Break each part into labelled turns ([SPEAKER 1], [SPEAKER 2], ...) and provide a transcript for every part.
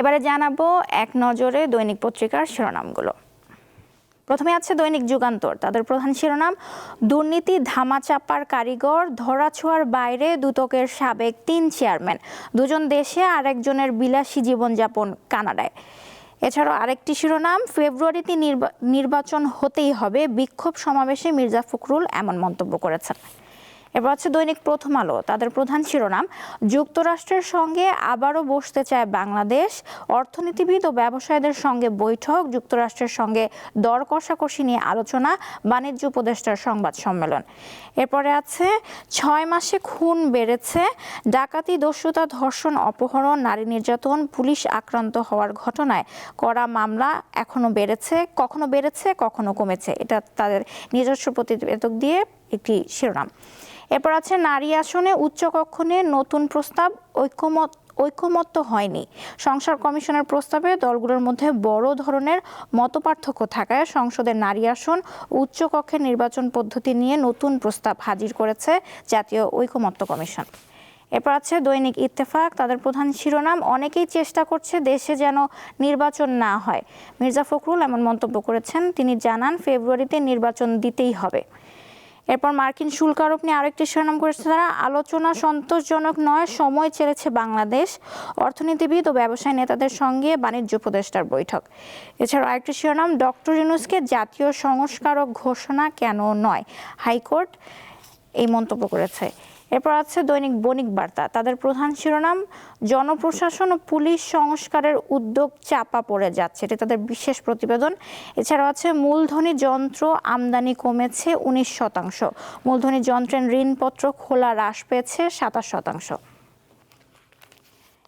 [SPEAKER 1] এবারে জানাব এক নজরে দৈনিক পত্রিকার শিরোনামগুলো। প্রথমে আছে দৈনিক যুগান্তর। তাদের প্রধান শিরোনাম, দুর্নীতি ধামাচাপার কারিগর, ধরাছোঁয়ার বাইরে দুদকের সাবেক তিন চেয়ারম্যান। দুজন দেশে আরেকজনের বিলাসী জীবনযাপন কানাডায়। এছাড়াও আরেকটি শিরোনাম, ফেব্রুয়ারিতে নির্বা- নির্বাচন হতেই হবে। বিক্ষোভ সমাবেশে মির্জা ফখরুল এমন মন্তব্য করেছেন। এবার হচ্ছে দৈনিক প্রথম আলো, তাদের প্রধান শিরোনাম, যুক্তরাষ্ট্রের সঙ্গে আবারও বসতে চায় বাংলাদেশ, অর্থনীতিবিদ ও ব্যবসায়ীদের সঙ্গে বৈঠক, যুক্তরাষ্ট্রের সঙ্গে দর কষাকষি নিয়ে আলোচনা, বাণিজ্য উপদেষ্টার সংবাদ সম্মেলন। এরপরে আছে, ছয় মাসে খুন বেড়েছে, ডাকাতি, দস্যুতা, ধর্ষণ, অপহরণ, নারী নির্যাতন, পুলিশ আক্রান্ত হওয়ার ঘটনায় করা মামলা এখনও বেড়েছে, কখনো বেড়েছে, কখনো কমেছে। এটা তাদের নিজস্ব প্রতিবেদক দিয়ে একটি শিরোনাম। এরপর আছে, নারী আসনে উচ্চকক্ষ নিয়ে নতুন প্রস্তাব ঐক্যমত ঐক্যমত্য হয়নি। সংসার কমিশনের প্রস্তাবে দলগুলোর মধ্যে বড় ধরনের মতপার্থক্য থাকায় সংসদের নারী আসন ও উচ্চকক্ষের নির্বাচন পদ্ধতি নিয়ে নতুন প্রস্তাব হাজির করেছে জাতীয় ঐকমত্য কমিশন। এরপর আছে, দৈনিক ইত্তেফাক, তাদের প্রধান শিরোনাম, অনেকেই চেষ্টা করছে দেশে যেন নির্বাচন না হয়। মির্জা ফখরুল এমন মন্তব্য করেছেন, তিনি জানান, ফেব্রুয়ারিতে নির্বাচন দিতেই হবে। এরপর মার্কিন শুল্ক আরোপ নিয়ে আরেকটি শিরোনাম করেছে তারা, আলোচনা সন্তোষজনক নয়, সময় চেয়েছে বাংলাদেশ। অর্থনীতিবিদ ও ব্যবসায়ী নেতাদের সঙ্গে বাণিজ্য উপদেষ্টার বৈঠক। এছাড়াও আরেকটি শিরোনাম, ডক্টর ইউনুসকে জাতীয় সংস্কারক ঘোষণা কেন নয়? হাইকোর্ট এই মন্তব্য করেছে। এরপর আছে দৈনিক বণিক বার্তা। তাদের প্রধান শিরোনাম, জনপ্রশাসন ও পুলিশ সংস্কারের উদ্যোগ চাপা পড়ে যাচ্ছে। এটি তাদের বিশেষ প্রতিবেদন। এছাড়াও আছে মূলধনী যন্ত্র আমদানি কমেছে উনিশ শতাংশ। মূলধনী যন্ত্রের ঋণপত্র খোলা হ্রাস পেয়েছে সাতাশ শতাংশ।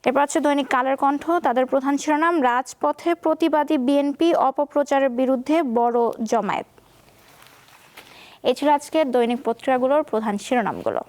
[SPEAKER 1] এরপর আছে দৈনিক কালের কণ্ঠ। তাদের প্রধান শিরোনাম, রাজপথে প্রতিবাদী বিএনপি অপপ্রচারের বিরুদ্ধে বড় জমায়েত। এই ছিল আজকের দৈনিক পত্রিকাগুলোর প্রধান শিরোনামগুলো।